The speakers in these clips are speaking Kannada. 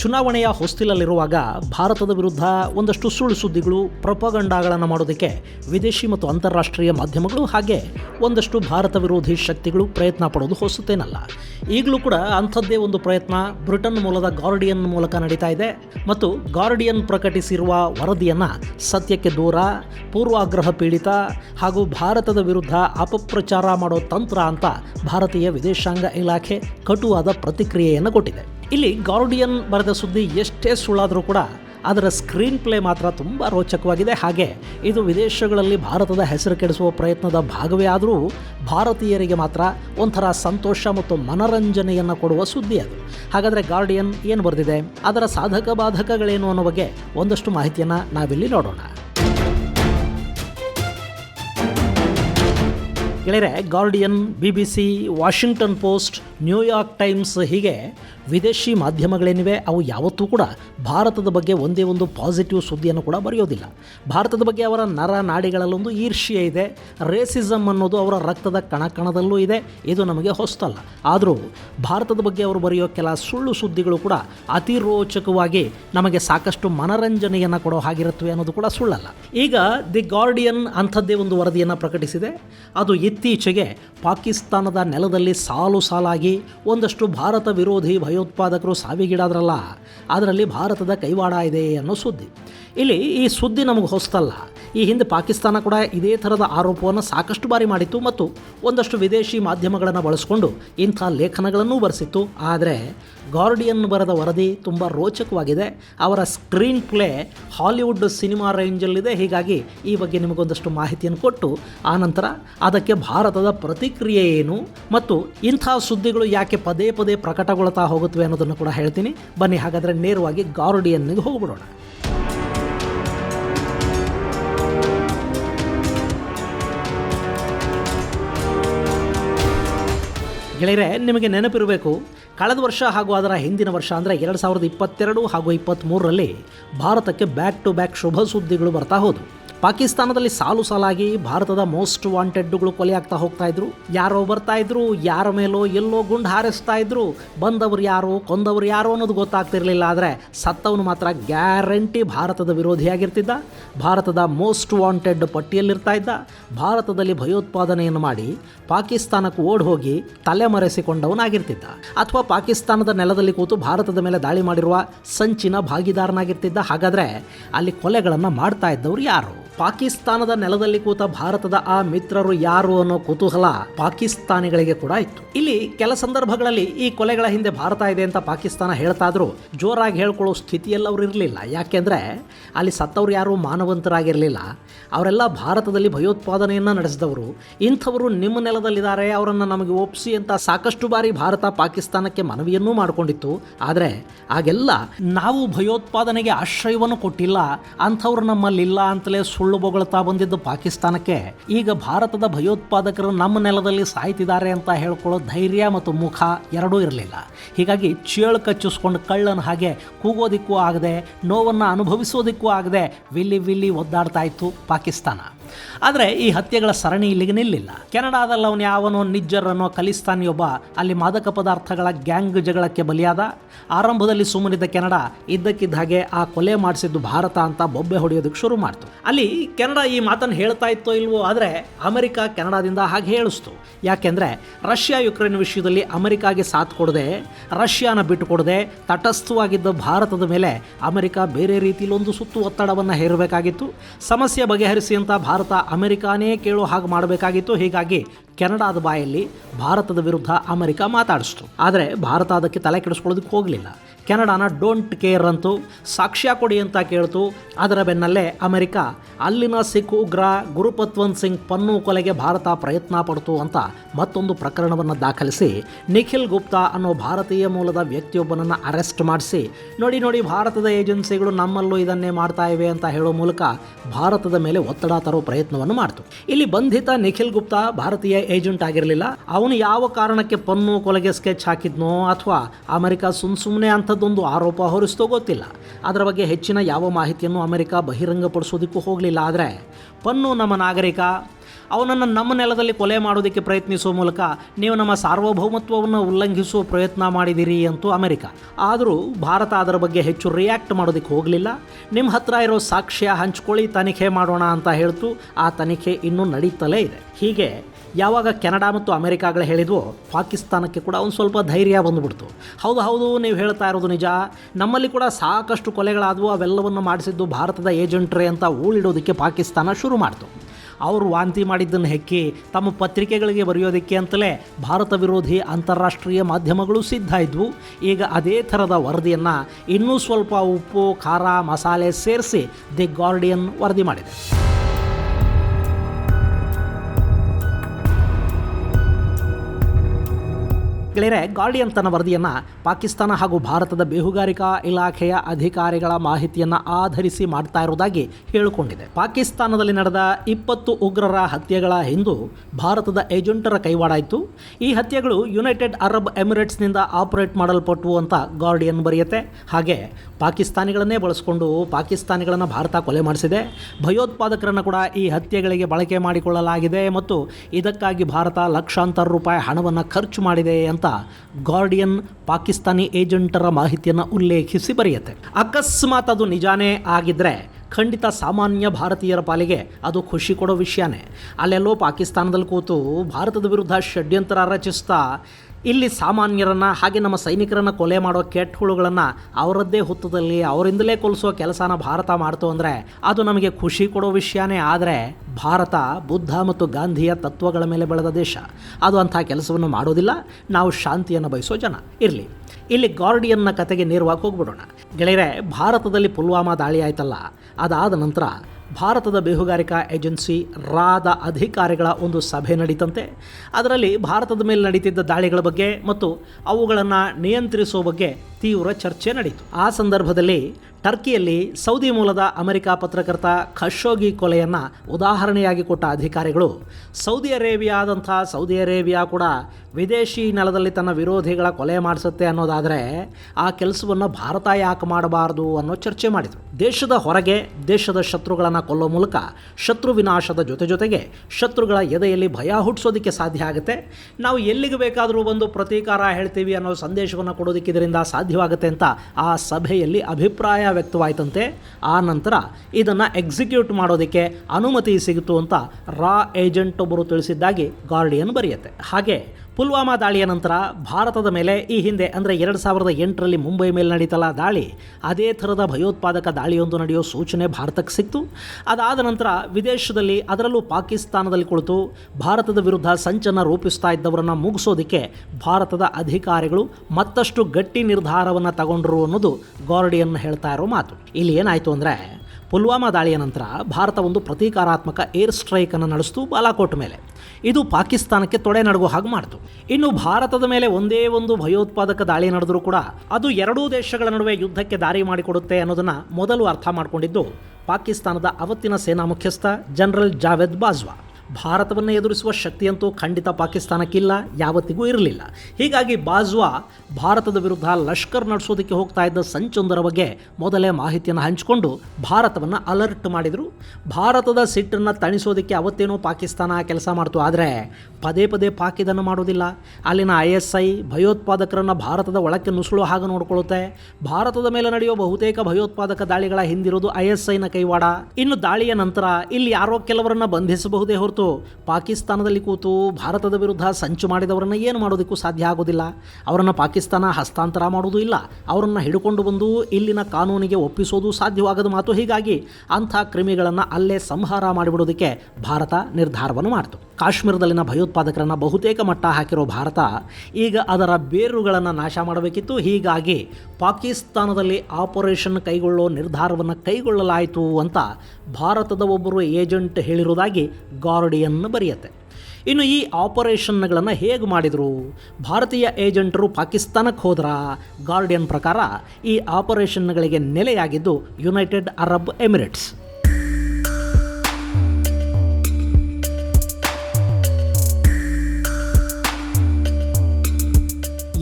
ಚುನಾವಣೆಯ ಹೊಸ್ತಿಲಲ್ಲಿರುವಾಗ ಭಾರತದ ವಿರುದ್ಧ ಒಂದಷ್ಟು ಸುಳ್ಳು ಸುದ್ದಿಗಳು, ಪ್ರಪಗಂಡಗಳನ್ನು ಮಾಡೋದಕ್ಕೆ ವಿದೇಶಿ ಮತ್ತು ಅಂತಾರಾಷ್ಟ್ರೀಯ ಮಾಧ್ಯಮಗಳು ಹಾಗೆ ಒಂದಷ್ಟು ಭಾರತ ವಿರೋಧಿ ಶಕ್ತಿಗಳು ಪ್ರಯತ್ನ ಪಡೋದು ಹೊಸತೇನಲ್ಲ. ಈಗಲೂ ಕೂಡ ಅಂಥದ್ದೇ ಒಂದು ಪ್ರಯತ್ನ ಬ್ರಿಟನ್ ಮೂಲದ ಗಾರ್ಡಿಯನ್ ಮೂಲಕ ನಡೀತಾ ಇದೆ ಮತ್ತು ಗಾರ್ಡಿಯನ್ ಪ್ರಕಟಿಸಿರುವ ವರದಿಯನ್ನು ಸತ್ಯಕ್ಕೆ ದೂರ, ಪೂರ್ವಾಗ್ರಹ ಪೀಡಿತ ಹಾಗೂ ಭಾರತದ ವಿರುದ್ಧ ಅಪಪ್ರಚಾರ ಮಾಡೋ ತಂತ್ರ ಅಂತ ಭಾರತೀಯ ವಿದೇಶಾಂಗ ಇಲಾಖೆ ಕಟುವಾದ ಪ್ರತಿಕ್ರಿಯೆಯನ್ನು ಕೊಟ್ಟಿದೆ. ಇಲ್ಲಿ ಗಾರ್ಡಿಯನ್ ಬರೆದ ಸುದ್ದಿ ಎಷ್ಟೇ ಸುಳ್ಳಾದರೂ ಕೂಡ ಅದರ ಸ್ಕ್ರೀನ್ ಪ್ಲೇ ಮಾತ್ರ ತುಂಬ ರೋಚಕವಾಗಿದೆ. ಹಾಗೆ ಇದು ವಿದೇಶಗಳಲ್ಲಿ ಭಾರತದ ಹೆಸರು ಕೆಡಿಸುವ ಪ್ರಯತ್ನದ ಭಾಗವೇ ಆದರೂ ಭಾರತೀಯರಿಗೆ ಮಾತ್ರ ಒಂಥರ ಸಂತೋಷ ಮತ್ತು ಮನರಂಜನೆಯನ್ನು ಕೊಡುವ ಸುದ್ದಿ ಅದು. ಹಾಗಾದರೆ ಗಾರ್ಡಿಯನ್ ಏನು ಬರೆದಿದೆ? ಅದರ ಸಾಧಕ ಬಾಧಕಗಳೇನು ಅನ್ನೋ ಬಗ್ಗೆ ಒಂದಷ್ಟು ಮಾಹಿತಿಯನ್ನು ನಾವಿಲ್ಲಿ ನೋಡೋಣ. ಗೆಳೆಯರೆ, Guardian B B C Washington Post New York Times ಹೀಗೆ ವಿದೇಶಿ ಮಾಧ್ಯಮಗಳೇನಿವೆ, ಅವು ಯಾವತ್ತೂ ಕೂಡ ಭಾರತದ ಬಗ್ಗೆ ಒಂದೇ ಒಂದು ಪಾಸಿಟಿವ್ ಸುದ್ದಿಯನ್ನು ಕೂಡ ಬರೆಯೋದಿಲ್ಲ. ಭಾರತದ ಬಗ್ಗೆ ಅವರ ನರ ನಾಡಿಗಳಲ್ಲೊಂದು ಈರ್ಷ್ಯೆ ಇದೆ ರೇಸಿಸಮ್ ಅನ್ನೋದು ಅವರ ರಕ್ತದ ಕಣಕಣದಲ್ಲೂ ಇದೆ, ಇದು ನಮಗೆ ಹೊಸ್ತಲ್ಲ. ಆದರೂ ಭಾರತದ ಬಗ್ಗೆ ಅವರು ಬರೆಯೋ ಕೆಲ ಸುಳ್ಳು ಸುದ್ದಿಗಳು ಕೂಡ ಅತಿ ರೋಚಕವಾಗಿ ನಮಗೆ ಸಾಕಷ್ಟು ಮನರಂಜನೆಯನ್ನು ಕೊಡೋ ಹಾಗಿರುತ್ತವೆ ಅನ್ನೋದು ಕೂಡ ಸುಳ್ಳಲ್ಲ. ಈಗ ದಿ ಗಾರ್ಡಿಯನ್ ಅಂಥದ್ದೇ ಒಂದು ವರದಿಯನ್ನು ಪ್ರಕಟಿಸಿದೆ. ಅದು ಇತ್ತೀಚೆಗೆ ಪಾಕಿಸ್ತಾನದ ನೆಲದಲ್ಲಿ ಸಾಲು ಸಾಲಾಗಿ ಒಂದಷ್ಟು ಭಾರತ ವಿರೋಧಿ ಭಯೋತ್ಪಾದಕರು ಸಾವಿಗೀಡಾದ್ರಲ್ಲ ಅದರಲ್ಲಿ ಭಾರತದ ಕೈವಾಡ ಇದೆ ಅನ್ನೋ ಸುದ್ದಿ. ಇಲ್ಲಿ ಈ ಸುದ್ದಿ ನಮಗೆ ಹೊಸ್ತಲ್ಲ. ಈ ಹಿಂದೆ ಪಾಕಿಸ್ತಾನ ಕೂಡ ಇದೇ ಥರದ ಆರೋಪವನ್ನು ಸಾಕಷ್ಟು ಬಾರಿ ಮಾಡಿತ್ತು ಮತ್ತು ಒಂದಷ್ಟು ವಿದೇಶಿ ಮಾಧ್ಯಮಗಳನ್ನು ಬಳಸಿಕೊಂಡು ಇಂಥ ಲೇಖನಗಳನ್ನೂ ಬರೆಸಿತ್ತು. ಆದರೆ ಗಾರ್ಡಿಯನ್ ಬರೆದ ವರದಿ ತುಂಬ ರೋಚಕವಾಗಿದೆ. ಅವರ ಸ್ಕ್ರೀನ್ ಪ್ಲೇ ಹಾಲಿವುಡ್ ಸಿನಿಮಾ ರೇಂಜಲ್ಲಿದೆ. ಹೀಗಾಗಿ ಈ ಬಗ್ಗೆ ನಿಮಗೊಂದಷ್ಟು ಮಾಹಿತಿಯನ್ನು ಕೊಟ್ಟು ಆನಂತರ ಅದಕ್ಕೆ ಭಾರತದ ಪ್ರತಿಕ್ರಿಯೆ ಏನು ಮತ್ತು ಇಂಥ ಸುದ್ದಿಗಳು ಯಾಕೆ ಪದೇ ಪದೇ ಪ್ರಕಟಗೊಳ್ತಾ ಹೋಗುತ್ತವೆ ಅನ್ನೋದನ್ನು ಕೂಡ ಹೇಳ್ತೀನಿ. ಬನ್ನಿ, ಹಾಗಾದರೆ ನೇರವಾಗಿ ಗಾರ್ಡಿಯನ್ನಿಗೆ ಹೋಗ್ಬಿಡೋಣ. ಗೆಳೆಯರೆ, ನಿಮಗೆ ನೆನಪಿರಬೇಕು, ಕಳೆದ ವರ್ಷ ಹಾಗೂ ಅದರ ಹಿಂದಿನ ವರ್ಷ ಅಂದರೆ ಎರಡು ಸಾವಿರದ ಇಪ್ಪತ್ತೆರಡು ಹಾಗೂ ಇಪ್ಪತ್ತ್ಮೂರರಲ್ಲಿ ಭಾರತಕ್ಕೆ ಬ್ಯಾಕ್ ಟು ಬ್ಯಾಕ್ ಶುಭ ಸುದ್ದಿಗಳು ಬರ್ತಾ ಹೋದವು ಪಾಕಿಸ್ತಾನದಲ್ಲಿ ಸಾಲು ಸಾಲಾಗಿ ಭಾರತದ ಮೋಸ್ಟ್ ವಾಂಟೆಡ್ಗಳು ಕೊಲೆಯಾಗ್ತಾ ಹೋಗ್ತಾ ಇದ್ರು. ಯಾರೋ ಬರ್ತಾ ಇದ್ರು, ಯಾರ ಮೇಲೋ ಎಲ್ಲೋ ಗುಂಡು ಹಾರಿಸ್ತಾ ಇದ್ರು. ಬಂದವರು ಯಾರು, ಕೊಂದವರು ಯಾರು ಅನ್ನೋದು ಗೊತ್ತಾಗ್ತಿರ್ಲಿಲ್ಲ. ಆದರೆ ಸತ್ತವನು ಮಾತ್ರ ಗ್ಯಾರಂಟಿ ಭಾರತದ ವಿರೋಧಿಯಾಗಿರ್ತಿದ್ದ ಭಾರತದ ಮೋಸ್ಟ್ ವಾಂಟೆಡ್ ಪಟ್ಟಿಯಲ್ಲಿರ್ತಾ ಇದ್ದ. ಭಾರತದಲ್ಲಿ ಭಯೋತ್ಪಾದನೆಯನ್ನು ಮಾಡಿ ಪಾಕಿಸ್ತಾನಕ್ಕೆ ಓಡ್ ಹೋಗಿ ತಲೆಮರೆಸಿಕೊಂಡವನಾಗಿರ್ತಿದ್ದ. ಅಥವಾ ಪಾಕಿಸ್ತಾನದ ನೆಲದಲ್ಲಿ ಕೂತು ಭಾರತದ ಮೇಲೆ ದಾಳಿ ಮಾಡಿರುವ ಸಂಚಿನ ಭಾಗಿದಾರನಾಗಿರ್ತಿದ್ದ. ಹಾಗಾದರೆ ಅಲ್ಲಿ ಕೊಲೆಗಳನ್ನು ಮಾಡ್ತಾ ಇದ್ದವರು ಯಾರು? ಪಾಕಿಸ್ತಾನದ ನೆಲದಲ್ಲಿ ಕೂತ ಭಾರತದ ಆ ಮಿತ್ರರು ಯಾರು ಅನ್ನೋ ಕುತೂಹಲ ಪಾಕಿಸ್ತಾನಿಗಳಿಗೆ ಕೂಡ ಇತ್ತು. ಇಲ್ಲಿ ಕೆಲ ಸಂದರ್ಭಗಳಲ್ಲಿ ಈ ಕೊಲೆಗಳ ಹಿಂದೆ ಭಾರತ ಇದೆ ಅಂತ ಪಾಕಿಸ್ತಾನ ಹೇಳ್ತಾ ಇದ್ರು ಜೋರಾಗಿ ಹೇಳ್ಕೊಳ್ಳೋ ಸ್ಥಿತಿಯಲ್ಲಿ ಅವ್ರು ಇರಲಿಲ್ಲ. ಯಾಕೆಂದರೆ ಅಲ್ಲಿ ಸತ್ತವ್ರು ಯಾರು ಮಾನವಂತರಾಗಿರಲಿಲ್ಲ. ಅವರೆಲ್ಲ ಭಾರತದಲ್ಲಿ ಭಯೋತ್ಪಾದನೆಯನ್ನು ನಡೆಸಿದವರು. ಇಂಥವರು ನಿಮ್ಮ ನೆಲದಲ್ಲಿದ್ದಾರೆ, ಅವರನ್ನು ನಮಗೆ ಒಪ್ಪಿಸಿ ಅಂತ ಸಾಕಷ್ಟು ಬಾರಿ ಭಾರತ ಪಾಕಿಸ್ತಾನಕ್ಕೆ ಮನವಿಯನ್ನೂ ಮಾಡಿಕೊಂಡಿತ್ತು. ಆದರೆ ಆಗೆಲ್ಲ ನಾವು ಭಯೋತ್ಪಾದನೆಗೆ ಆಶ್ರಯವನ್ನು ಕೊಟ್ಟಿಲ್ಲ, ಅಂಥವ್ರು ನಮ್ಮಲ್ಲಿಲ್ಲ ಅಂತಲೇ ಸುಳ್ಳು ಬೊಗಳ್ತಾ ಬಂದಿದ್ದು ಪಾಕಿಸ್ತಾನಕ್ಕೆ. ಈಗ ಭಾರತದ ಭಯೋತ್ಪಾದಕರು ನಮ್ಮ ನೆಲದಲ್ಲಿ ಸಾಯ್ತಿದ್ದಾರೆ ಅಂತ ಹೇಳ್ಕೊಳ್ಳೋ ಧೈರ್ಯ ಮತ್ತು ಮುಖ ಎರಡೂ ಇರಲಿಲ್ಲ. ಹೀಗಾಗಿ ಚೇಳು ಕಚ್ಚಿಸ್ಕೊಂಡು ಕಳ್ಳನ ಹಾಗೆ ಕೂಗೋದಿಕ್ಕೂ ಆಗದೆ, ನೋವನ್ನು ಅನುಭವಿಸೋದಿಕ್ಕೂ ಆಗದೆ, ವಿಲ್ಲಿ ವಿಲ್ಲಿ ಒದ್ದಾಡ್ತಾ ಇತ್ತು ಪಾಕಿಸ್ತಾನ. ಆದರೆ ಈ ಹತ್ಯೆಗಳ ಸರಣಿ ಇಲ್ಲಿಗೆ ನಿಲ್ಲಿಲ್ಲ. ಕೆನಡಾದಲ್ಲಿ ಅವನು ಯಾವನೋ ನಿಜ್ಜರ್ ಅನ್ನೋ ಖಲಿಸ್ತಾನಿಯೊಬ್ಬ ಅಲ್ಲಿ ಮಾದಕ ಪದಾರ್ಥಗಳ ಗ್ಯಾಂಗ್ ಜಗಳಕ್ಕೆ ಬಲಿಯಾದ. ಆರಂಭದಲ್ಲಿ ಸುಮ್ಮನಿದ್ದ ಕೆನಡಾ ಇದ್ದಕ್ಕಿದ್ದ ಹಾಗೆ ಆ ಕೊಲೆ ಮಾಡಿಸಿದ್ದು ಭಾರತ ಅಂತ ಬೊಬ್ಬೆ ಹೊಡೆಯೋದಕ್ಕೆ ಶುರು ಮಾಡ್ತು. ಅಲ್ಲಿ ಕೆನಡಾ ಈ ಮಾತನ್ನು ಹೇಳ್ತಾ ಇತ್ತೋ ಇಲ್ವೋ, ಆದರೆ ಅಮೆರಿಕ ಕೆನಡಾದಿಂದ ಹಾಗೆ ಹೇಳಿಸ್ತು. ಯಾಕೆಂದರೆ ರಷ್ಯಾ ಯುಕ್ರೇನ್ ವಿಷಯದಲ್ಲಿ ಅಮೆರಿಕಾಗೆ ಸಾಥ್ ಕೊಡದೆ, ರಷ್ಯಾನ ಬಿಟ್ಟುಕೊಡದೆ ತಟಸ್ಥವಾಗಿದ್ದ ಭಾರತದ ಮೇಲೆ ಅಮೆರಿಕ ಬೇರೆ ರೀತಿಯಲ್ಲಿ ಒಂದು ಸುತ್ತು ಒತ್ತಡವನ್ನು ಹೇರಬೇಕಾಗಿತ್ತು. ಸಮಸ್ಯೆ ಬಗೆಹರಿಸಿ ಅಂತ ಭಾರತ ಅಮೆರಿಕಾನೇ ಕೇಳೋ ಹಾಗೆ ಮಾಡಬೇಕಾಗಿತ್ತು. ಹೀಗಾಗಿ ಕೆನಡಾದ ಬಾಯಲ್ಲಿ ಭಾರತದ ವಿರುದ್ಧ ಅಮೆರಿಕ ಮಾತಾಡಿಸ್ತು. ಆದರೆ ಭಾರತ ಅದಕ್ಕೆ ತಲೆ ಕೆಡಿಸ್ಕೊಳ್ಳೋದಕ್ಕೆ ಹೋಗಲಿಲ್ಲ. ಕೆನಡಾನ ಡೋಂಟ್ ಕೇರ್ ಅಂತೂ ಸಾಕ್ಷ್ಯ ಕೊಡಿ ಅಂತ ಕೇಳ್ತು. ಅದರ ಬೆನ್ನಲ್ಲೇ ಅಮೆರಿಕ, ಅಲ್ಲಿನ ಸಿಖ್ ಉಗ್ರ ಗುರುಪತ್ವಂತ್ ಸಿಂಗ್ ಪನ್ನು ಕೊಲೆಗೆ ಭಾರತ ಪ್ರಯತ್ನ ಪಡ್ತು ಅಂತ ಮತ್ತೊಂದು ಪ್ರಕರಣವನ್ನು ದಾಖಲಿಸಿ, ನಿಖಿಲ್ ಗುಪ್ತಾ ಅನ್ನೋ ಭಾರತೀಯ ಮೂಲದ ವ್ಯಕ್ತಿಯೊಬ್ಬನನ್ನು ಅರೆಸ್ಟ್ ಮಾಡಿಸಿ, ನೋಡಿ ನೋಡಿ ಭಾರತದ ಏಜೆನ್ಸಿಗಳು ನಮ್ಮಲ್ಲೂ ಇದನ್ನೇ ಮಾಡ್ತಾ ಇವೆ ಅಂತ ಹೇಳೋ ಮೂಲಕ ಭಾರತದ ಮೇಲೆ ಒತ್ತಡ ತರೋ ಪ್ರಯತ್ನವನ್ನು ಮಾಡ್ತು. ಇಲ್ಲಿ ಬಂಧಿತ ನಿಖಿಲ್ ಗುಪ್ತಾ ಭಾರತೀಯ ಏಜೆಂಟ್ ಆಗಿರಲಿಲ್ಲ. ಅವನು ಯಾವ ಕಾರಣಕ್ಕೆ ಪನ್ನು ಕೊಲೆಗೆ ಸ್ಕೆಚ್ ಹಾಕಿದ್ನೋ ಅಥವಾ ಅಮೆರಿಕ ಸುಮ್ ಸುಮ್ಮನೆ ಅಂಥದ್ದೊಂದು ಆರೋಪ ಹೊರಿಸ್ತೋ ಗೊತ್ತಿಲ್ಲ. ಅದರ ಬಗ್ಗೆ ಹೆಚ್ಚಿನ ಯಾವ ಮಾಹಿತಿಯನ್ನು ಅಮೆರಿಕ ಬಹಿರಂಗಪಡಿಸೋದಕ್ಕೂ ಹೋಗಲಿಲ್ಲ. ಆದರೆ ಪನ್ನು ನಮ್ಮ ನಾಗರಿಕ, ಅವನನ್ನು ನಮ್ಮ ನೆಲದಲ್ಲಿ ಕೊಲೆ ಮಾಡೋದಕ್ಕೆ ಪ್ರಯತ್ನಿಸುವ ಮೂಲಕ ನೀವು ನಮ್ಮ ಸಾರ್ವಭೌಮತ್ವವನ್ನು ಉಲ್ಲಂಘಿಸುವ ಪ್ರಯತ್ನ ಮಾಡಿದಿರಿ ಅಂತೂ ಅಮೆರಿಕ. ಆದರೂ ಭಾರತ ಅದರ ಬಗ್ಗೆ ಹೆಚ್ಚು ರಿಯಾಕ್ಟ್ ಮಾಡೋದಕ್ಕೆ ಹೋಗಲಿಲ್ಲ. ನಿಮ್ಮ ಹತ್ರ ಇರೋ ಸಾಕ್ಷ್ಯ ಹಂಚ್ಕೊಳ್ಳಿ, ತನಿಖೆ ಮಾಡೋಣ ಅಂತ ಹೇಳ್ತು. ಆ ತನಿಖೆ ಇನ್ನೂ ನಡೀತಲೇ ಇದೆ. ಹೀಗೆ ಯಾವಾಗ ಕೆನಡಾ ಮತ್ತು ಅಮೆರಿಕಾಗಳು ಹೇಳಿದ್ವೋ, ಪಾಕಿಸ್ತಾನಕ್ಕೆ ಕೂಡ ಒಂದು ಸ್ವಲ್ಪ ಧೈರ್ಯ ಬಂದುಬಿಡ್ತು. ಹೌದು ಹೌದು, ನೀವು ಹೇಳ್ತಾ ಇರೋದು ನಿಜ. ನಮ್ಮಲ್ಲಿ ಕೂಡ ಸಾಕಷ್ಟು ಕೊಲೆಗಳಾದವು, ಅವೆಲ್ಲವನ್ನು ಮಾಡಿಸಿದ್ದು ಭಾರತದ ಏಜೆಂಟ್ರೇ ಅಂತ ಊಳಿಡೋದಕ್ಕೆ ಪಾಕಿಸ್ತಾನ ಶುರು ಮಾಡ್ತು. ಅವರು ವಾಂತಿ ಮಾಡಿದ್ದನ್ನು ಹೆಕ್ಕಿ, ತಮ್ಮ ಪತ್ರಿಕೆಗಳಿಗೆ ಬರೆಯೋದಕ್ಕೆ ಅಂತಲೇ ಭಾರತ ವಿರೋಧಿ ಅಂತಾರಾಷ್ಟ್ರೀಯ ಮಾಧ್ಯಮಗಳು ಸಿದ್ಧ ಇದ್ವು. ಈಗ ಅದೇ ಥರದ ವರದಿಯನ್ನು ಇನ್ನೂ ಸ್ವಲ್ಪ ಉಪ್ಪು, ಖಾರ, ಮಸಾಲೆ ಸೇರಿಸಿ ದಿ ಗಾರ್ಡಿಯನ್ ವರದಿ ಮಾಡಿದೆ. ಗೆಳೆಯರೆ ಗಾರ್ಡಿಯನ್ ತನ್ನ ವರದಿಯನ್ನು ಪಾಕಿಸ್ತಾನ ಹಾಗೂ ಭಾರತದ ಬೇಹುಗಾರಿಕಾ ಇಲಾಖೆಯ ಅಧಿಕಾರಿಗಳ ಮಾಹಿತಿಯನ್ನು ಆಧರಿಸಿ ಮಾಡ್ತಾ ಇರುವುದಾಗಿ ಹೇಳಿಕೊಂಡಿದೆ. ಪಾಕಿಸ್ತಾನದಲ್ಲಿ ನಡೆದ ಇಪ್ಪತ್ತು ಉಗ್ರರ ಹತ್ಯೆಗಳ ಹಿಂದು ಭಾರತದ ಏಜೆಂಟರ ಕೈವಾಡ ಈ ಹತ್ಯೆಗಳು ಯುನೈಟೆಡ್ ಅರಬ್ ಎಮಿರೇಟ್ಸ್ನಿಂದ ಆಪರೇಟ್ ಮಾಡಲ್ಪಟ್ಟವು ಅಂತ ಗಾರ್ಡಿಯನ್ ಬರೆಯುತ್ತೆ. ಹಾಗೆ ಪಾಕಿಸ್ತಾನಿಗಳನ್ನೇ ಬಳಸಿಕೊಂಡು ಪಾಕಿಸ್ತಾನಿಗಳನ್ನು ಭಾರತ ಕೊಲೆ ಮಾಡಿಸಿದೆ. ಭಯೋತ್ಪಾದಕರನ್ನು ಕೂಡ ಈ ಹತ್ಯೆಗಳಿಗೆ ಬಳಕೆ ಮಾಡಿಕೊಳ್ಳಲಾಗಿದೆ ಮತ್ತು ಇದಕ್ಕಾಗಿ ಭಾರತ ಲಕ್ಷಾಂತರ ರೂಪಾಯಿ ಹಣವನ್ನು ಖರ್ಚು ಮಾಡಿದೆ ಅಂತ ಗಾರ್ಡಿಯನ್ ಪಾಕಿಸ್ತಾನಿ ಏಜೆಂಟರ ಮಾಹಿತಿಯನ್ನು ಉಲ್ಲೇಖಿಸಿ ಬರೆಯುತ್ತೆ. ಅಕಸ್ಮಾತ್ ಅದು ನಿಜಾನೇ ಆಗಿದ್ರೆ ಖಂಡಿತ ಸಾಮಾನ್ಯ ಭಾರತೀಯರ ಪಾಲಿಗೆ ಅದು ಖುಷಿ ಕೊಡೋ ವಿಷಯನೇ. ಅಲ್ಲೆಲ್ಲೋ ಪಾಕಿಸ್ತಾನದಲ್ಲಿ ಕೂತು ಭಾರತದ ವಿರುದ್ಧ ಷಡ್ಯಂತ್ರ ರಚಿಸ್ತಾ ಇಲ್ಲಿ ಸಾಮಾನ್ಯರನ್ನು, ಹಾಗೆ ನಮ್ಮ ಸೈನಿಕರನ್ನು ಕೊಲೆ ಮಾಡೋ ಕೆಟ್ಟ ಹುಳುಗಳನ್ನು ಅವರದ್ದೇ ಹುತ್ತದಲ್ಲಿ, ಅವರಿಂದಲೇ ಕೊಲಿಸೋ ಕೆಲಸನ ಭಾರತ ಮಾಡ್ತು ಅಂದರೆ ಅದು ನಮಗೆ ಖುಷಿ ಕೊಡೋ ವಿಷಯನೇ. ಆದರೆ ಭಾರತ, ಬುದ್ಧ ಮತ್ತು ಗಾಂಧಿಯ ತತ್ವಗಳ ಮೇಲೆ ಬೆಳೆದ ದೇಶ. ಅದು ಅಂಥ ಕೆಲಸವನ್ನು ಮಾಡೋದಿಲ್ಲ. ನಾವು ಶಾಂತಿಯನ್ನು ಬಯಸೋ ಜನ. ಇರಲಿ. ಇಲ್ಲಿ ಗಾರ್ಡಿಯನ್ನ ಕತೆಗೆ ನೇರವಾಗಿ ಹೋಗ್ಬಿಡೋಣ. ಗೆಳೆಯರೆ, ಭಾರತದಲ್ಲಿ ಪುಲ್ವಾಮಾ ದಾಳಿ ಆಯ್ತಲ್ಲ. ಅದಾದ ನಂತರ ಭಾರತದ ಬೇಹುಗಾರಿಕಾ ಏಜೆನ್ಸಿ ರಾದ ಅಧಿಕಾರಿಗಳ ಒಂದು ಸಭೆ ನಡೀತಂತೆ. ಅದರಲ್ಲಿ ಭಾರತದ ಮೇಲೆ ನಡೀತಿದ್ದ ದಾಳಿಗಳ ಬಗ್ಗೆ ಮತ್ತು ಅವುಗಳನ್ನು ನಿಯಂತ್ರಿಸುವ ಬಗ್ಗೆ ತೀವ್ರ ಚರ್ಚೆ ನಡೀತು. ಆ ಸಂದರ್ಭದಲ್ಲಿ ಟರ್ಕಿಯಲ್ಲಿ ಸೌದಿ ಮೂಲದ ಅಮೆರಿಕ ಪತ್ರಕರ್ತ ಖಶೋಗಿ ಕೊಲೆಯನ್ನು ಉದಾಹರಣೆಯಾಗಿ ಕೊಟ್ಟ ಅಧಿಕಾರಿಗಳು. ಸೌದಿ ಅರೇಬಿಯಾದಂಥ ಸೌದಿ ಅರೇಬಿಯಾ ಕೂಡ ವಿದೇಶಿ ನೆಲದಲ್ಲಿ ತನ್ನ ವಿರೋಧಿಗಳ ಕೊಲೆ ಮಾಡಿಸುತ್ತೆ ಅನ್ನೋದಾದರೆ ಆ ಕೆಲಸವನ್ನು ಭಾರತ ಯಾಕೆ ಮಾಡಬಾರ್ದು ಅನ್ನೋ ಚರ್ಚೆ ಮಾಡಿದರು. ದೇಶದ ಹೊರಗೆ ದೇಶದ ಶತ್ರುಗಳನ್ನು ಕೊಲ್ಲೋ ಮೂಲಕ ಶತ್ರು ವಿನಾಶದ ಜೊತೆ ಜೊತೆಗೆ ಶತ್ರುಗಳ ಎದೆಯಲ್ಲಿ ಭಯ ಹುಟ್ಟಿಸೋದಕ್ಕೆ ಸಾಧ್ಯ ಆಗುತ್ತೆ. ನಾವು ಎಲ್ಲಿಗೆ ಬೇಕಾದರೂ ಒಂದು ಪ್ರತೀಕಾರ ಹೇಳ್ತೀವಿ ಅನ್ನೋ ಸಂದೇಶವನ್ನು ಕೊಡೋದಕ್ಕೆ ಇದರಿಂದ ಸಾಧ್ಯವಾಗುತ್ತೆ ಅಂತ ಆ ಸಭೆಯಲ್ಲಿ ಅಭಿಪ್ರಾಯ ವ್ಯಕ್ತವಾಯ್ತಂತೆ. ಆ ನಂತರ ಇದನ್ನು ಎಕ್ಸಿಕ್ಯೂಟ್ ಮಾಡೋದಕ್ಕೆ ಅನುಮತಿ ಸಿಗಿತು ಅಂತ ರಾ ಏಜೆಂಟ್ ಒಬ್ಬರು ತಿಳಿಸಿದ್ದಾಗಿ ಗಾರ್ಡಿಯನ್ ಬರೆಯುತ್ತೆ. ಹಾಗೆ ಪುಲ್ವಾಮಾ ದಾಳಿಯ ನಂತರ ಭಾರತದ ಮೇಲೆ ಈ ಹಿಂದೆ, ಅಂದರೆ ಎರಡು ಸಾವಿರದ ಎಂಟರಲ್ಲಿ ಮುಂಬೈ ಮೇಲೆ ನಡೀತಲ್ಲ ದಾಳಿ, ಅದೇ ಥರದ ಭಯೋತ್ಪಾದಕ ದಾಳಿಯೊಂದು ನಡೆಯೋ ಸೂಚನೆ ಭಾರತಕ್ಕೆ ಸಿಕ್ತು. ಅದಾದ ನಂತರ ವಿದೇಶದಲ್ಲಿ, ಅದರಲ್ಲೂ ಪಾಕಿಸ್ತಾನದಲ್ಲಿ ಕುಳಿತು ಭಾರತದ ವಿರುದ್ಧ ಸಂಚನ ರೂಪಿಸ್ತಾ ಇದ್ದವರನ್ನು ಮುಗಿಸೋದಕ್ಕೆ ಭಾರತದ ಅಧಿಕಾರಿಗಳು ಮತ್ತಷ್ಟು ಗಟ್ಟಿ ನಿರ್ಧಾರವನ್ನು ತಗೊಂಡರು ಅನ್ನೋದು ಗಾರ್ಡಿಯನ್ ಹೇಳ್ತಾ ಇರೋ ಮಾತು. ಇಲ್ಲಿ ಏನಾಯಿತು ಅಂದರೆ ಪುಲ್ವಾಮಾ ದಾಳಿಯ ನಂತರ ಭಾರತ ಒಂದು ಪ್ರತೀಕಾರಾತ್ಮಕ ಏರ್ ಸ್ಟ್ರೈಕನ್ನು ನಡೆಸ್ತು ಬಾಲಾಕೋಟ್ ಮೇಲೆ. ಇದು ಪಾಕಿಸ್ತಾನಕ್ಕೆ ತೊಡೆ ನಡುಗು ಹಾಗೆ ಮಾಡಿತು. ಇನ್ನು ಭಾರತದ ಮೇಲೆ ಒಂದೇ ಒಂದು ಭಯೋತ್ಪಾದಕ ದಾಳಿ ನಡೆದರೂ ಕೂಡ ಅದು ಎರಡೂ ದೇಶಗಳ ನಡುವೆ ಯುದ್ಧಕ್ಕೆ ದಾರಿ ಮಾಡಿಕೊಡುತ್ತೆ ಅನ್ನೋದನ್ನು ಮೊದಲು ಅರ್ಥ ಮಾಡಿಕೊಂಡಿದ್ದು ಪಾಕಿಸ್ತಾನದ ಅವತ್ತಿನ ಸೇನಾ ಮುಖ್ಯಸ್ಥ ಜನರಲ್ ಜಾವೇದ್ ಬಾಜ್ವಾ. ಭಾರತವನ್ನು ಎದುರಿಸುವ ಶಕ್ತಿಯಂತೂ ಖಂಡಿತ ಪಾಕಿಸ್ತಾನಕ್ಕಿಲ್ಲ, ಯಾವತ್ತಿಗೂ ಇರಲಿಲ್ಲ. ಹೀಗಾಗಿ ಬಾಜ್ವಾ ಭಾರತದ ವಿರುದ್ಧ ಲಷ್ಕರ್ ನಡೆಸೋದಕ್ಕೆ ಹೋಗ್ತಾ ಇದ್ದ ಸಂಚೊಂದರ ಬಗ್ಗೆ ಮೊದಲೇ ಮಾಹಿತಿಯನ್ನು ಹಂಚಿಕೊಂಡು ಭಾರತವನ್ನು ಅಲರ್ಟ್ ಮಾಡಿದರು. ಭಾರತದ ಸಿಟ್ಟನ್ನು ತಣಿಸೋದಕ್ಕೆ ಅವತ್ತೇನೋ ಪಾಕಿಸ್ತಾನ ಕೆಲಸ ಮಾಡ್ತು, ಆದರೆ ಪದೇ ಪದೇ ಪಾಕ್ ಇದನ್ನು ಮಾಡೋದಿಲ್ಲ. ಅಲ್ಲಿನ ಐ ಎಸ್ ಐ ಭಯೋತ್ಪಾದಕರನ್ನು ಭಾರತದ ಒಳಕ್ಕೆ ನುಸುಳುವ ಹಾಗೆ ನೋಡಿಕೊಳ್ಳುತ್ತೆ. ಭಾರತದ ಮೇಲೆ ನಡೆಯುವ ಬಹುತೇಕ ಭಯೋತ್ಪಾದಕ ದಾಳಿಗಳ ಹಿಂದಿರೋದು ಐ ಎಸ್ ಐನ ಕೈವಾಡ. ಇನ್ನು ದಾಳಿಯ ನಂತರ ಇಲ್ಲಿ ಯಾರೋ ಕೆಲವರನ್ನ ಬಂಧಿಸಬಹುದೇ ಹೊರತು ಪಾಕಿಸ್ತಾನದಲ್ಲಿ ಕೂತು ಭಾರತದ ವಿರುದ್ಧ ಸಂಚು ಮಾಡಿದವರನ್ನ ಏನು ಮಾಡೋದಕ್ಕೂ ಸಾಧ್ಯ ಆಗೋದಿಲ್ಲ. ಅವರನ್ನು ಪಾಕಿಸ್ತಾನ ಹಸ್ತಾಂತರ ಮಾಡೋದು ಇಲ್ಲ. ಅವರನ್ನು ಹಿಡ್ಕೊಂಡು ಬಂದು ಇಲ್ಲಿನ ಕಾನೂನಿಗೆ ಒಪ್ಪಿಸೋದು ಸಾಧ್ಯವಾಗದ ಮಾತು ಹೀಗಾಗಿ ಅಂಥ ಕ್ರಿಮಿಗಳನ್ನು ಅಲ್ಲೇ ಸಂಹಾರ ಮಾಡಿಬಿಡೋದಕ್ಕೆ ಭಾರತ ನಿರ್ಧಾರವನ್ನು ಮಾಡಿತು. ಕಾಶ್ಮೀರದಲ್ಲಿನ ಭಯೋತ್ಪಾದಕರನ್ನು ಬಹುತೇಕ ಮಟ್ಟ ಹಾಕಿರೋ ಭಾರತ ಈಗ ಅದರ ಬೇರುಗಳನ್ನು ನಾಶ ಮಾಡಬೇಕಿತ್ತು. ಹೀಗಾಗಿ ಪಾಕಿಸ್ತಾನದಲ್ಲಿ ಆಪರೇಷನ್ ಕೈಗೊಳ್ಳೋ ನಿರ್ಧಾರವನ್ನು ಕೈಗೊಳ್ಳಲಾಯಿತು ಅಂತ ಭಾರತದ ಒಬ್ಬರು ಏಜೆಂಟ್ ಹೇಳಿರುವುದಾಗಿ ಗಾರ್ಡಿಯನ್ ಬರೆಯುತ್ತೆ. ಇನ್ನು ಈ ಆಪರೇಷನ್ಗಳನ್ನು ಹೇಗೆ ಮಾಡಿದರು? ಭಾರತೀಯ ಏಜೆಂಟರು ಪಾಕಿಸ್ತಾನಕ್ಕೆ ಹೋದ್ರ? ಗಾರ್ಡಿಯನ್ ಪ್ರಕಾರ ಈ ಆಪರೇಷನ್ಗಳಿಗೆ ನೆಲೆಯಾಗಿದ್ದು ಯುನೈಟೆಡ್ ಅರಬ್ ಎಮಿರೇಟ್ಸ್.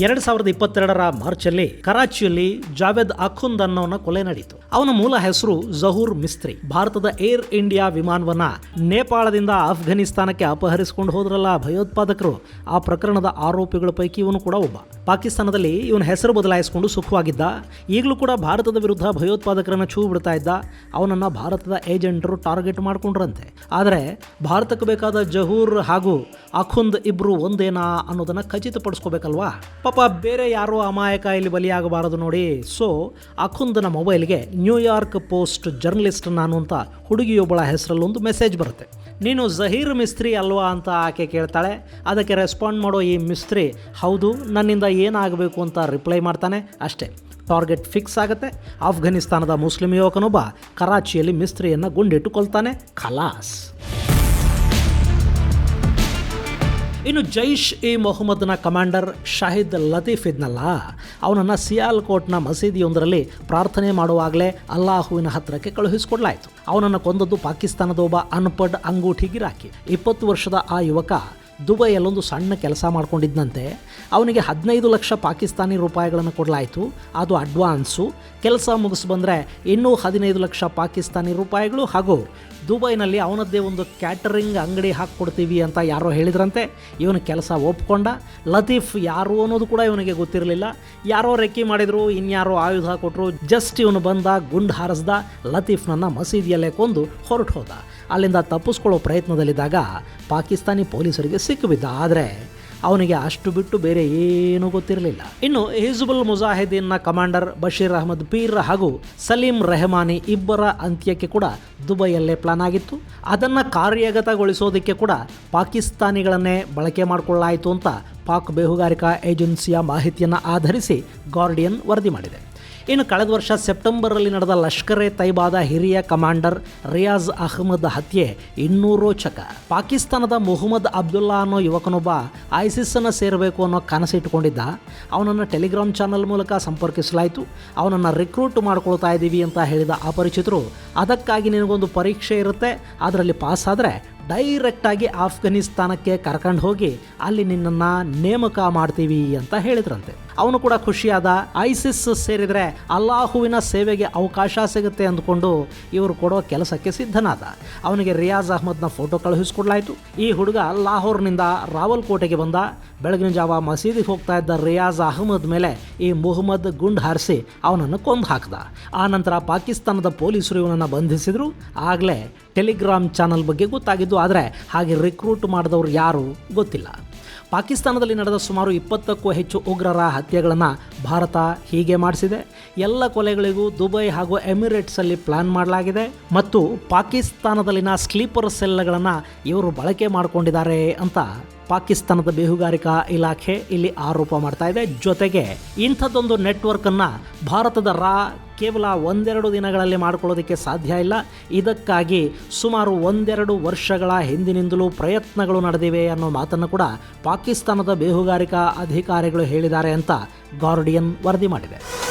ಎರಡ್ ಸಾವಿರದ ಇಪ್ಪತ್ತೆರಡರ ಮಾರ್ಚಲ್ಲಿ ಕರಾಚಿಯಲ್ಲಿ ಜಾವೇದ್ ಅಖುಂದ್ ಅನ್ನೋನ ಕೊಲೆ ನಡೆಯಿತು ಅವನ ಮೂಲ ಹೆಸರು ಜಹೂರ್ ಮಿಸ್ತ್ರಿ. ಭಾರತದ ಏರ್ ಇಂಡಿಯಾ ವಿಮಾನವನ್ನ ನೇಪಾಳದಿಂದ ಅಫ್ಘಾನಿಸ್ತಾನಕ್ಕೆ ಅಪಹರಿಸಿಕೊಂಡು ಹೋದ್ರಲ್ಲ ಭಯೋತ್ಪಾದಕರು. ಆ ಪ್ರಕರಣದ ಆರೋಪಿಗಳ ಪೈಕಿ ಇವನು ಕೂಡ ಒಬ್ಬ. ಪಾಕಿಸ್ತಾನದಲ್ಲಿ ಇವನ ಹೆಸರು ಬದಲಾಯಿಸಿಕೊಂಡು ಸುಖವಾಗಿದ್ದ. ಈಗಲೂ ಕೂಡ ಭಾರತದ ವಿರುದ್ಧ ಭಯೋತ್ಪಾದಕರನ್ನ ಛೂ ಬಿಡ್ತಾ ಇದ್ದ. ಅವನನ್ನ ಭಾರತದ ಏಜೆಂಟರು ಟಾರ್ಗೆಟ್ ಮಾಡಿಕೊಂಡ್ರಂತೆ. ಆದರೆ ಭಾರತಕ್ಕೆ ಬೇಕಾದ ಜಹೂರ್ ಹಾಗೂ ಅಖುಂದ್ ಇಬ್ರು ಒಂದೇನಾ ಅನ್ನೋದನ್ನ ಖಚಿತಪಡಿಸ್ಕೋಬೇಕಲ್ವಾ? ಪಾಪ ಬೇರೆ ಯಾರೋ ಅಮಾಯಕ ಇಲ್ಲಿ ಬಲಿಯಾಗಬಾರದು ನೋಡಿ. ಸೊ ಅಖುಂದನ ಮೊಬೈಲ್ಗೆ ನ್ಯೂಯಾರ್ಕ್ ಪೋಸ್ಟ್ ಜರ್ನಲಿಸ್ಟ್ ನಾನು ಅಂತ ಹುಡುಗಿಯೊಬ್ಬಳ ಹೆಸರಲ್ಲೊಂದು ಮೆಸೇಜ್ ಬರುತ್ತೆ. ನೀನು ಜಹೀರ್ ಮಿಸ್ತ್ರಿ ಅಲ್ವಾ ಅಂತ ಆಕೆ ಕೇಳ್ತಾಳೆ. ಅದಕ್ಕೆ ರೆಸ್ಪಾಂಡ್ ಮಾಡೋ ಈ ಮಿಸ್ತ್ರಿ ಹೌದು, ನನ್ನಿಂದ ಏನಾಗಬೇಕು ಅಂತ ರಿಪ್ಲೈ ಮಾಡ್ತಾನೆ. ಅಷ್ಟೇ. ಟಾರ್ಗೆಟ್ ಫಿಕ್ಸ್ ಆಗುತ್ತೆ. ಆಫ್ಘಾನಿಸ್ತಾನದ ಮುಸ್ಲಿಂ ಯುವಕನೊಬ್ಬ ಕರಾಚಿಯಲ್ಲಿ ಮಿಸ್ತ್ರಿಯನ್ನು ಗುಂಡಿಟ್ಟು ಕೊಲ್ತಾನೆ ಖಲಾಸ್. ಇನ್ನು ಜೈಷ್ ಇ ಮೊಹಮ್ಮದ್ನ ಕಮಾಂಡರ್ ಶಾಹಿದ್ ಲತೀಫ್ ಇದ್ನಲ್ಲ, ಅವನನ್ನು ಸಿಯಾಲ್ಕೋಟ್ನ ಮಸೀದಿಯೊಂದರಲ್ಲಿ ಪ್ರಾರ್ಥನೆ ಮಾಡುವಾಗಲೇ ಅಲ್ಲಾಹುವಿನ ಹತ್ತಿರಕ್ಕೆ ಕಳುಹಿಸಿಕೊಡ್ಲಾಯಿತು. ಅವನನ್ನು ಕೊಂದದ್ದು ಪಾಕಿಸ್ತಾನದ ಒಬ್ಬ ಅನ್ಪಡ್ ಅಂಗೂಠಿ ಗಿರಾಕಿ. ಇಪ್ಪತ್ತು ವರ್ಷದ ಆ ಯುವಕ ದುಬೈಯಲ್ಲೊಂದು ಸಣ್ಣ ಕೆಲಸ ಮಾಡ್ಕೊಂಡಿದ್ದಂತೆ ಅವನಿಗೆ ಹದಿನೈದು ಲಕ್ಷ ಪಾಕಿಸ್ತಾನಿ ರೂಪಾಯಿಗಳನ್ನು ಕೊಡಲಾಯಿತು. ಅದು ಅಡ್ವಾನ್ಸು. ಕೆಲಸ ಮುಗಿಸಿ ಬಂದರೆ ಇನ್ನೂ ಹದಿನೈದು ಲಕ್ಷ ಪಾಕಿಸ್ತಾನಿ ರೂಪಾಯಿಗಳು. ಹಾಗೂ ದುಬೈನಲ್ಲಿ ಅವನದ್ದೇ ಒಂದು ಕ್ಯಾಟರಿಂಗ್ ಅಂಗಡಿ ಹಾಕ್ಕೊಡ್ತೀವಿ ಅಂತ ಯಾರೋ ಹೇಳಿದ್ರಂತೆ. ಇವನು ಕೆಲಸ ಒಪ್ಕೊಂಡ. ಲತೀಫ್ ಯಾರು ಅನ್ನೋದು ಕೂಡ ಇವನಿಗೆ ಗೊತ್ತಿರಲಿಲ್ಲ. ಯಾರೋ ರೆಕ್ಕಿ ಮಾಡಿದ್ರು, ಇನ್ಯಾರೋ ಆಯುಧ ಕೊಟ್ಟರು ಜಸ್ಟ್ ಇವನು ಬಂದ, ಗುಂಡು ಹಾರಿಸ್ದ, ಲತೀಫ್ನನ್ನು ಮಸೀದಿಯಲ್ಲೇ ಕೊಂದು ಹೊರಟು ಹೋದ. ಅಲ್ಲಿಂದ ತಪ್ಪಿಸ್ಕೊಳ್ಳೋ ಪ್ರಯತ್ನದಲ್ಲಿದ್ದಾಗ ಪಾಕಿಸ್ತಾನಿ ಪೊಲೀಸರಿಗೆ ಸಿಕ್ಕಿಬಿದ್ದ. ಆದರೆ ಅವನಿಗೆ ಅಷ್ಟು ಬಿಟ್ಟು ಬೇರೆ ಏನೂ ಗೊತ್ತಿರಲಿಲ್ಲ. ಇನ್ನು ಹಿಜ್ಬುಲ್ ಮುಜಾಹಿದೀನ್ನ ಕಮಾಂಡರ್ ಬಶೀರ್ ಅಹಮದ್ ಪೀರ್ ಹಾಗೂ ಸಲೀಂ ರೆಹಮಾನಿ ಇಬ್ಬರ ಅಂತ್ಯಕ್ಕೆ ಕೂಡ ದುಬೈಯಲ್ಲೇ ಪ್ಲಾನ್ ಆಗಿತ್ತು. ಅದನ್ನು ಕಾರ್ಯಗತಗೊಳಿಸೋದಕ್ಕೆ ಕೂಡ ಪಾಕಿಸ್ತಾನಿಗಳನ್ನೇ ಬಳಕೆ ಮಾಡಿಕೊಳ್ಳಲಾಯಿತು ಅಂತ ಪಾಕ್ ಬೇಹುಗಾರಿಕಾ ಏಜೆನ್ಸಿಯ ಮಾಹಿತಿಯನ್ನು ಆಧರಿಸಿ ಗಾರ್ಡಿಯನ್ ವರದಿ ಮಾಡಿದೆ. ಇನ್ನು ಕಳೆದ ವರ್ಷ ಸೆಪ್ಟೆಂಬರಲ್ಲಿ ನಡೆದ ಲಷ್ಕರ್ ಎ ತೈಬಾದ ಹಿರಿಯ ಕಮಾಂಡರ್ ರಿಯಾಜ್ ಅಹ್ಮದ್ ಹತ್ಯೆ ಇನ್ನೂ ರೋಚಕ ಪಾಕಿಸ್ತಾನದ ಮೊಹಮ್ಮದ್ ಅಬ್ದುಲ್ಲಾ ಅನ್ನೋ ಯುವಕನೊಬ್ಬ ಐಸಿಸ್ಸನ್ನು ಸೇರಬೇಕು ಅನ್ನೋ ಕನಸಿಟ್ಟುಕೊಂಡಿದ್ದ ಅವನನ್ನು ಟೆಲಿಗ್ರಾಮ್ ಚಾನಲ್ ಮೂಲಕ ಸಂಪರ್ಕಿಸಲಾಯಿತು. ಅವನನ್ನು ರಿಕ್ರೂಟ್ ಮಾಡ್ಕೊಳ್ತಾ ಇದ್ದೀವಿ ಅಂತ ಹೇಳಿದ ಅಪರಿಚಿತರು, ಅದಕ್ಕಾಗಿ ನಿನಗೊಂದು ಪರೀಕ್ಷೆ ಇರುತ್ತೆ, ಅದರಲ್ಲಿ ಪಾಸ್ ಆದರೆ ಡೈರೆಕ್ಟಾಗಿ ಆಫ್ಘಾನಿಸ್ತಾನಕ್ಕೆ ಕರ್ಕೊಂಡು ಹೋಗಿ ಅಲ್ಲಿ ನಿನ್ನನ್ನು ನೇಮಕ ಮಾಡ್ತೀವಿ ಅಂತ ಹೇಳಿದ್ರಂತೆ. ಅವನು ಕೂಡ ಖುಷಿಯಾದ, ಐಸಿಸ್ ಸೇರಿದರೆ ಅಲ್ಲಾಹುವಿನ ಸೇವೆಗೆ ಅವಕಾಶ ಸಿಗುತ್ತೆ ಅಂದ್ಕೊಂಡು ಇವರು ಕೊಡೋ ಕೆಲಸಕ್ಕೆ ಸಿದ್ಧನಾದ. ಅವನಿಗೆ ರಿಯಾಜ್ ಅಹ್ಮದ್ನ ಫೋಟೋ ಕಳುಹಿಸ್ಕೊಡ್ಲಾಯಿತು. ಈ ಹುಡುಗ ಲಾಹೋರ್ನಿಂದ ರಾವಲ್ಕೋಟೆಗೆ ಬಂದ. ಬೆಳಗಿನ ಜಾವ ಮಸೀದಿಗೆ ಹೋಗ್ತಾ ಇದ್ದ ರಿಯಾಜ್ ಅಹ್ಮದ್ ಮೇಲೆ ಈ ಮೊಹಮ್ಮದ್ ಗುಂಡ್ ಹಾರಿಸಿ ಅವನನ್ನು ಕೊಂದು ಹಾಕಿದ ಆ ನಂತರ ಪಾಕಿಸ್ತಾನದ ಪೊಲೀಸರು ಇವನನ್ನು ಬಂಧಿಸಿದರು. ಆಗಲೇ ಟೆಲಿಗ್ರಾಮ್ ಚಾನಲ್ ಬಗ್ಗೆ ಗೊತ್ತಾಗಿದ್ದು ಆದರೆ ಹಾಗೆ ರಿಕ್ರೂಟ್ ಮಾಡಿದವರು ಯಾರು ಗೊತ್ತಿಲ್ಲ. ಪಾಕಿಸ್ತಾನದಲ್ಲಿ ನಡೆದ ಸುಮಾರು ಇಪ್ಪತ್ತಕ್ಕೂ ಹೆಚ್ಚು ಉಗ್ರರ ಹತ್ಯೆಗಳನ್ನು ಭಾರತ ಹೀಗೆ ಮಾಡಿಸಿದೆ. ಎಲ್ಲ ಕೊಲೆಗಳಿಗೂ ದುಬೈ ಹಾಗೂ ಎಮಿರೇಟ್ಸಲ್ಲಿ ಪ್ಲಾನ್ ಮಾಡಲಾಗಿದೆ. ಮತ್ತು ಪಾಕಿಸ್ತಾನದಲ್ಲಿನ ಸ್ಲೀಪರ್ ಸೆಲ್ಗಳನ್ನು ಇವರು ಬಳಕೆ ಮಾಡಿಕೊಂಡಿದ್ದಾರೆ ಅಂತ ಪಾಕಿಸ್ತಾನದ ಬೇಹುಗಾರಿಕಾ ಇಲಾಖೆ ಇಲ್ಲಿ ಆರೋಪ ಮಾಡ್ತಾ ಇದೆ. ಜೊತೆಗೆ ಇಂಥದ್ದೊಂದು ನೆಟ್ವರ್ಕನ್ನು ಭಾರತದ ರಾ ಕೇವಲ ಒಂದೆರಡು ದಿನಗಳಲ್ಲಿ ಮಾಡ್ಕೊಳ್ಳೋದಕ್ಕೆ ಸಾಧ್ಯ ಇಲ್ಲ. ಇದಕ್ಕಾಗಿ ಸುಮಾರು ಒಂದೆರಡು ವರ್ಷಗಳ ಹಿಂದಿನಿಂದಲೂ ಪ್ರಯತ್ನಗಳು ನಡೆದಿವೆ ಅನ್ನೋ ಮಾತನ್ನು ಕೂಡ ಪಾಕಿಸ್ತಾನದ ಬೇಹುಗಾರಿಕಾ ಅಧಿಕಾರಿಗಳು ಹೇಳಿದ್ದಾರೆ ಅಂತ ಗಾರ್ಡಿಯನ್ ವರದಿ ಮಾಡಿದೆ.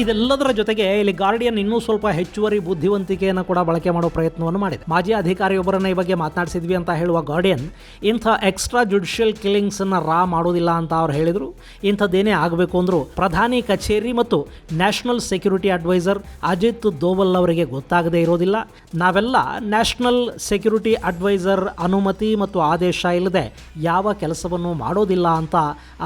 ಇದೆಲ್ಲದರ ಜೊತೆಗೆ ಇಲ್ಲಿ ಗಾರ್ಡಿಯನ್ ಇನ್ನೂ ಸ್ವಲ್ಪ ಹೆಚ್ಚುವರಿ ಬುದ್ಧಿವಂತಿಕೆಯನ್ನು ಕೂಡ ಬಳಕೆ ಮಾಡುವ ಪ್ರಯತ್ನವನ್ನು ಮಾಡಿದೆ. ಮಾಜಿ ಅಧಿಕಾರಿಯೊಬ್ಬರನ್ನ ಈ ಬಗ್ಗೆ ಮಾತನಾಡಿಸಿದ್ವಿ ಅಂತ ಹೇಳುವ ಗಾರ್ಡಿಯನ್ ಇಂಥ ಎಕ್ಸ್ಟ್ರಾ ಜುಡಿಷಿಯಲ್ ಕಿಲ್ಲಿಂಗ್ಸನ್ನು ರಾ ಮಾಡೋದಿಲ್ಲ ಅಂತ ಅವ್ರು ಹೇಳಿದರು. ಇಂಥದ್ದೇನೇ ಆಗಬೇಕು ಅಂದರೂ ಪ್ರಧಾನಿ ಕಚೇರಿ ಮತ್ತು national security adviser Ajit Doval ಅವರಿಗೆ ಗೊತ್ತಾಗದೇ ಇರೋದಿಲ್ಲ. ನಾವೆಲ್ಲ ನ್ಯಾಷನಲ್ ಸೆಕ್ಯೂರಿಟಿ ಅಡ್ವೈಸರ್ ಅನುಮತಿ ಮತ್ತು ಆದೇಶ ಇಲ್ಲದೆ ಯಾವ ಕೆಲಸವನ್ನು ಮಾಡೋದಿಲ್ಲ ಅಂತ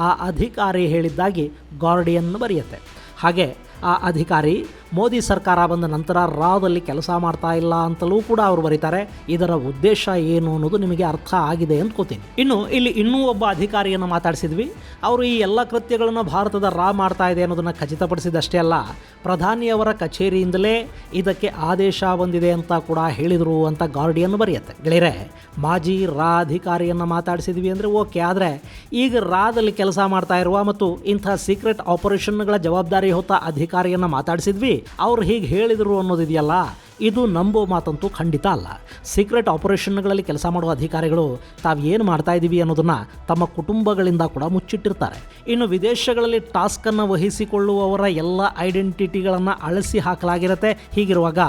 ಆ ಅಧಿಕಾರಿ ಹೇಳಿದ್ದಾಗಿ ಗಾರ್ಡಿಯನ್ ಬರೆಯುತ್ತೆ. ಹಾಗೆ ಆ ಅಧಿಕಾರಿ ಮೋದಿ ಸರ್ಕಾರ ಬಂದ ನಂತರ ರಾದಲ್ಲಿ ಕೆಲಸ ಮಾಡ್ತಾ ಇಲ್ಲ ಅಂತಲೂ ಕೂಡ ಅವರು ಬರೀತಾರೆ. ಇದರ ಉದ್ದೇಶ ಏನು ಅನ್ನೋದು ನಿಮಗೆ ಅರ್ಥ ಆಗಿದೆ ಅಂದ್ಕೋತೀನಿ ಇನ್ನು ಇಲ್ಲಿ ಇನ್ನೂ ಒಬ್ಬ ಅಧಿಕಾರಿಯನ್ನು ಮಾತಾಡಿಸಿದ್ವಿ. ಅವರು ಈ ಎಲ್ಲ ಕೃತ್ಯಗಳನ್ನು ಭಾರತದ ರಾ ಮಾಡ್ತಾ ಇದೆ ಅನ್ನೋದನ್ನು ಖಚಿತಪಡಿಸಿದಷ್ಟೇ ಅಲ್ಲ, ಪ್ರಧಾನಿಯವರ ಕಚೇರಿಯಿಂದಲೇ ಇದಕ್ಕೆ ಆದೇಶ ಬಂದಿದೆ ಅಂತ ಕೂಡ ಹೇಳಿದರು ಅಂತ ಗಾರ್ಡಿಯನ್ ಬರೆಯುತ್ತೆ. ಗೆಳೆಯರೆ, ಮಾಜಿ ರಾ ಅಧಿಕಾರಿಯನ್ನು ಮಾತಾಡಿಸಿದ್ವಿ ಅಂದರೆ ಓಕೆ, ಆದರೆ ಈಗ ರಾದಲ್ಲಿ ಕೆಲಸ ಮಾಡ್ತಾ ಇರುವ ಮತ್ತು ಇಂಥ ಸೀಕ್ರೆಟ್ ಆಪರೇಷನ್ಗಳ ಜವಾಬ್ದಾರಿ ಹೊತ್ತ ಅಧಿಕಾರಿಯನ್ನು ಮಾತಾಡಿಸಿದ್ವಿ. ಅವ್ರು ಹೀಗೆ ಹೇಳಿದರು ಅನ್ನೋದಿದೆಯಲ್ಲ? ಇದು ನಂಬೋ ಮಾತಂತೂ ಖಂಡಿತ ಅಲ್ಲ. ಸೀಕ್ರೆಟ್ ಆಪರೇಷನ್ಗಳಲ್ಲಿ ಕೆಲಸ ಮಾಡುವ ಅಧಿಕಾರಿಗಳು ತಾವು ಏನು ಮಾಡ್ತಾ ಇದ್ದೀವಿ ಅನ್ನೋದನ್ನು ತಮ್ಮ ಕುಟುಂಬಗಳಿಂದ ಕೂಡ ಮುಚ್ಚಿಟ್ಟಿರ್ತಾರೆ. ಇನ್ನು ವಿದೇಶಗಳಲ್ಲಿ ಟಾಸ್ಕನ್ನು ವಹಿಸಿಕೊಳ್ಳುವವರ ಎಲ್ಲ ಐಡೆಂಟಿಟಿಗಳನ್ನು ಅಳಿಸಿ ಹಾಕಲಾಗಿರುತ್ತೆ. ಹೀಗಿರುವಾಗ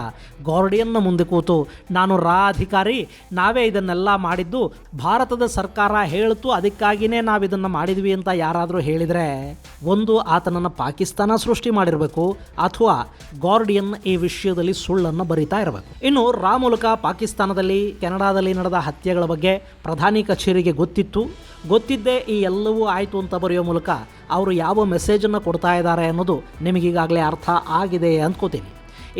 ಗಾರ್ಡಿಯನ್ನ ಮುಂದೆ ಕೂತು, ನಾನು ರಾ ಅಧಿಕಾರಿ, ನಾವೇ ಇದನ್ನೆಲ್ಲ ಮಾಡಿದ್ದು, ಭಾರತದ ಸರ್ಕಾರ ಹೇಳ್ತು ಅದಕ್ಕಾಗಿಯೇ ನಾವು ಇದನ್ನು ಮಾಡಿದ್ವಿ ಅಂತ ಯಾರಾದರೂ ಹೇಳಿದರೆ? ಒಂದು, ಆತನನ್ನು ಪಾಕಿಸ್ತಾನ ಸೃಷ್ಟಿ ಮಾಡಿರಬೇಕು, ಅಥವಾ ಗಾರ್ಡಿಯನ್ ಈ ವಿಷಯದಲ್ಲಿ ಸುಳ್ಳನ್ನು ಬರಿತಾ ಇರಬೇಕು. ಇನ್ನು ರಾ ಮೂಲಕ ಪಾಕಿಸ್ತಾನದಲ್ಲಿ, ಕೆನಡಾದಲ್ಲಿ ನಡೆದ ಹತ್ಯೆಗಳ ಬಗ್ಗೆ ಪ್ರಧಾನಿ ಕಚೇರಿಗೆ ಗೊತ್ತಿತ್ತು. ಗೊತ್ತಿದ್ದೇ ಈ ಎಲ್ಲವೂ ಆಯಿತು ಅಂತ ಬರೆಯೋ ಮೂಲಕ ಅವರು ಯಾವ ಮೆಸೇಜನ್ನು ಕೊಡ್ತಾ ಇದ್ದಾರೆ ಅನ್ನೋದು ನಿಮಗೀಗಾಗಲೇ ಅರ್ಥ ಆಗಿದೆ ಅಂದ್ಕೋತೀನಿ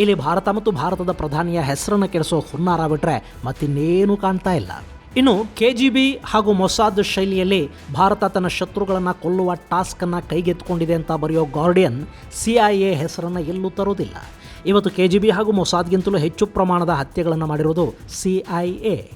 ಇಲ್ಲಿ ಭಾರತ ಮತ್ತು ಭಾರತದ ಪ್ರಧಾನಿಯ ಹೆಸರನ್ನು ಕೆಡಿಸೋ ಹುನ್ನಾರ ಬಿಟ್ಟರೆ ಮತ್ತಿನ್ನೇನೂ ಕಾಣ್ತಾ ಇಲ್ಲ. ಇನ್ನು ಕೆ ಜಿ ಬಿ ಹಾಗೂ ಮೊಸಾದ್ ಶೈಲಿಯಲ್ಲಿ ಭಾರತ ತನ್ನ ಶತ್ರುಗಳನ್ನು ಕೊಲ್ಲುವ ಟಾಸ್ಕನ್ನು ಕೈಗೆತ್ತಿಕೊಂಡಿದೆ ಅಂತ ಬರೆಯೋ ಗಾರ್ಡಿಯನ್ ಸಿ ಐ ಎ ಹೆಸರನ್ನು ಎಲ್ಲೂ ತರೋದಿಲ್ಲ. ಇವತ್ತು ಕೆ ಜಿ ಬಿ ಹಾಗೂ ಮೊಸಾದ್ಗಿಂತಲೂ ಹೆಚ್ಚು ಪ್ರಮಾಣದ ಹತ್ಯೆಗಳನ್ನು ಮಾಡಿರುವುದು ಸಿ ಐ ಎ.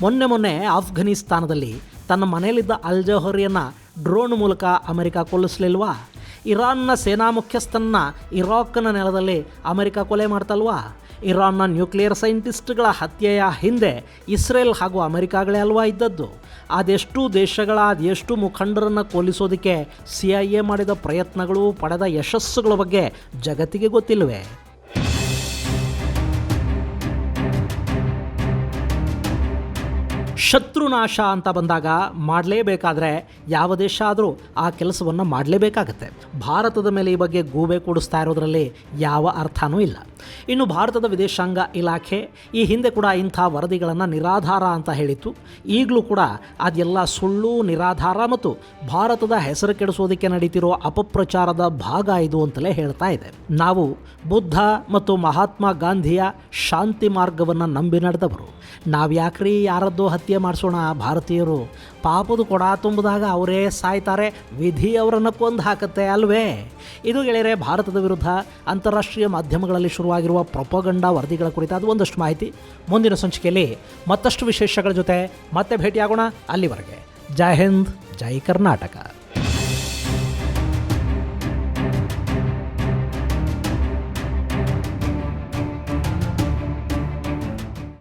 ಮೊನ್ನೆ ಮೊನ್ನೆ ಆಫ್ಘಾನಿಸ್ತಾನದಲ್ಲಿ ತನ್ನ ಮನೆಯಲ್ಲಿದ್ದ ಅಲ್ ಜೌಹರಿಯನ್ನು ಡ್ರೋನ್ ಮೂಲಕ ಅಮೆರಿಕ ಕೊಲ್ಲಿಸಲಿಲ್ವಾ? ಇರಾನ್ನ ಸೇನಾ ಮುಖ್ಯಸ್ಥನ್ನ ಇರಾಕ್ನ ನೆಲದಲ್ಲಿ ಅಮೆರಿಕ ಕೊಲೆ ಮಾಡ್ತಲ್ವಾ? ಇರಾನ್ನ ನ್ಯೂಕ್ಲಿಯರ್ ಸೈಂಟಿಸ್ಟ್ಗಳ ಹತ್ಯೆಯ ಹಿಂದೆ ಇಸ್ರೇಲ್ ಹಾಗೂ ಅಮೆರಿಕಾಗಳೇ ಅಲ್ವಾ ಇದ್ದದ್ದು? ಅದೆಷ್ಟು ದೇಶಗಳ, ಅದೆಷ್ಟು ಮುಖಂಡರನ್ನು ಕೊಲ್ಲಿಸೋದಕ್ಕೆ ಸಿ ಐ ಎ ಮಾಡಿದ ಪ್ರಯತ್ನಗಳು, ಪಡೆದ ಯಶಸ್ಸುಗಳ ಬಗ್ಗೆ ಜಗತ್ತಿಗೆ ಗೊತ್ತಿಲ್ವೇ ಶತ್ರುನಾಶ ಅಂತ ಬಂದಾಗ ಮಾಡಲೇಬೇಕಾದ್ರೆ ಯಾವ ದೇಶ ಆದರೂ ಆ ಕೆಲಸವನ್ನು ಮಾಡಲೇಬೇಕಾಗತ್ತೆ. ಭಾರತದ ಮೇಲೆ ಈ ಬಗ್ಗೆ ಗೂಬೆ ಕೂಡಿಸ್ತಾ ಇರೋದರಲ್ಲಿ ಯಾವ ಅರ್ಥನೂ ಇಲ್ಲ. ಇನ್ನು ಭಾರತದ ವಿದೇಶಾಂಗ ಇಲಾಖೆ ಈ ಹಿಂದೆ ಕೂಡ ಇಂಥ ವರದಿಗಳನ್ನು ನಿರಾಧಾರ ಅಂತ ಹೇಳಿತ್ತು. ಈಗಲೂ ಕೂಡ ಅದೆಲ್ಲ ಸುಳ್ಳು, ನಿರಾಧಾರ ಮತ್ತು ಭಾರತದ ಹೆಸರು ಕೆಡಿಸೋದಕ್ಕೆ ನಡೀತಿರೋ ಅಪಪ್ರಚಾರದ ಭಾಗ ಇದು ಅಂತಲೇ ಹೇಳ್ತಾ ಇದೆ. ನಾವು ಬುದ್ಧ ಮತ್ತು ಮಹಾತ್ಮ ಗಾಂಧಿಯ ಶಾಂತಿ ಮಾರ್ಗವನ್ನು ನಂಬಿ ನಡೆದವರು. ನಾವು ಯಾಕ್ರಿ ಯಾರದ್ದೋ ಹತ್ಯೆ ಮಾಡಿಸೋಣ. ಭಾರತೀಯರು ಪಾಪದ ಕೊಡ ತುಂಬಿದಾಗ ಅವರೇ ಸಾಯ್ತಾರೆ. ವಿಧಿ ಅವರನ್ನು ಕೊಂದು ಹಾಕುತ್ತೆ ಅಲ್ವೇ? ಇದು ಗೆಳೆಯರೆ, ಭಾರತದ ವಿರುದ್ಧ ಅಂತಾರಾಷ್ಟ್ರೀಯ ಮಾಧ್ಯಮಗಳಲ್ಲಿ ಶುರುವಾಗಿರುವ ಪ್ರೊಪಗಂಡ ವರದಿಗಳ ಕುರಿತಾದ ಒಂದಷ್ಟು ಮಾಹಿತಿ. ಮುಂದಿನ ಸಂಚಿಕೆಯಲ್ಲಿ ಮತ್ತಷ್ಟು ವಿಶೇಷಗಳ ಜೊತೆ ಮತ್ತೆ ಭೇಟಿಯಾಗೋಣ ಅಲ್ಲಿವರೆಗೆ. ಜೈ ಹಿಂದ್, ಜೈ ಕರ್ನಾಟಕ.